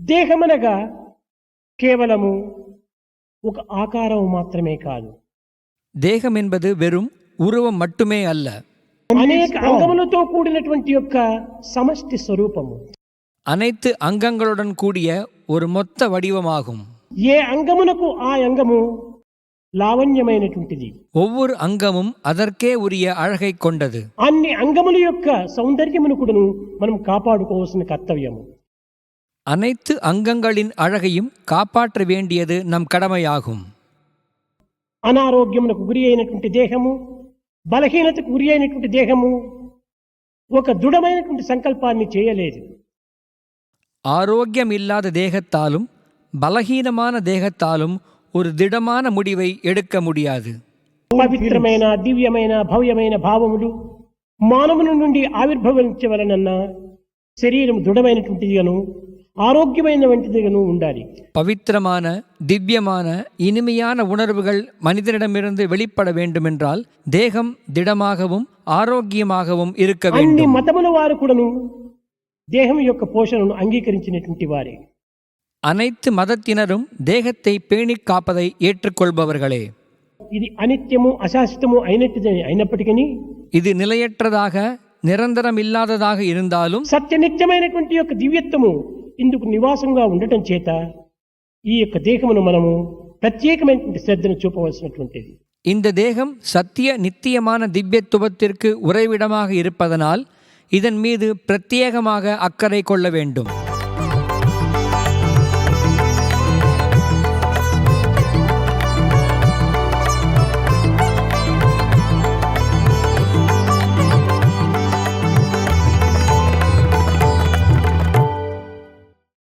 దేహమనగా కేవలము ఒక ఆకారం మాత్రమే కాదు தேகம் என்பது வெறும் உருவம் மட்டுமே அல்ல అనేక అంగములతో కూడినటువంటి యొక్క సమష్టి స్వరూపము அனைத்து அங்கங்களுடன் கூடிய ஒரு மொத்த வடிவமாகும் ఏ అంగమునకు ఆ అంగము లావణ్యమైనటువంటిది ஒவ்வொரு அங்கமும் அதற்கே உரிய அழகை கொண்டது అన్ని అంగముల యొక్క సౌందర్యమును కూడాను మనం కాపాడుకోవాల్సిన కర్తవ్యము அனைத்து அங்கங்களின் அழகையும் காப்பாற்ற வேண்டியது நம் கடமையாகும் అనారోగ్యమునకు గురి అయినటువంటి దేహము బలహీనతకు గురి అయినటువంటి దేహము ఒక దృఢమైనటువంటి సంకల్పాన్ని చేయలేదు ஆரோக்கியம் இல்லாத தேகத்தாலும் பலகீனமான தேகத்தாலும் ஒரு திடமான முடிவை எடுக்க முடியாது పవిత్రమైన దివ్యమైన భవ్యమైన భావములు మానవుల నుండి ఆవిర్భవించవలనన్నా శరీరం దృఢమైనటువంటిదిగాను ఆరోగ్యమైనటువంటిదిగాను ఉండాలి பவித்திரமான திவ்யமான இனிமையான உணர்வுகள் மனிதனிடமிருந்து வெளிப்பட வேண்டுமென்றால் தேகம் திடமாகவும் ஆரோக்கியமாகவும் இருக்க అన్ని வேண்டும் మతముల వారు కూడాను దేహం యొక్క పోషణను అంగీకరించినటువంటి వారే அனைத்து மதத்தினரும் தேகத்தை பேணிக் காப்பதை ஏற்றுக்கொள்பவர்களே ఇది అనిత్యము అశాశ్వతము అయినట్టుది అయినప్పటికీ இது நிலையற்றதாக நிரந்தரம் இல்லாததாக இருந்தாலும் సత్యనిత్యమైనటువంటి యొక్క దివ్యత్వము ఇందుకు నివాసంగా ఉండటం చేత ఈ యొక్క దేహమును మనము ప్రత్యేకమైనటువంటి శ్రద్ధను చూపవలసినటువంటిది இந்த தேகம் சத்திய நித்தியமான திவ்யத்துவத்திற்கு உறைவிடமாக இருப்பதனால் இதன் மீது பிரத்யேகமாக அக்கறை கொள்ள வேண்டும்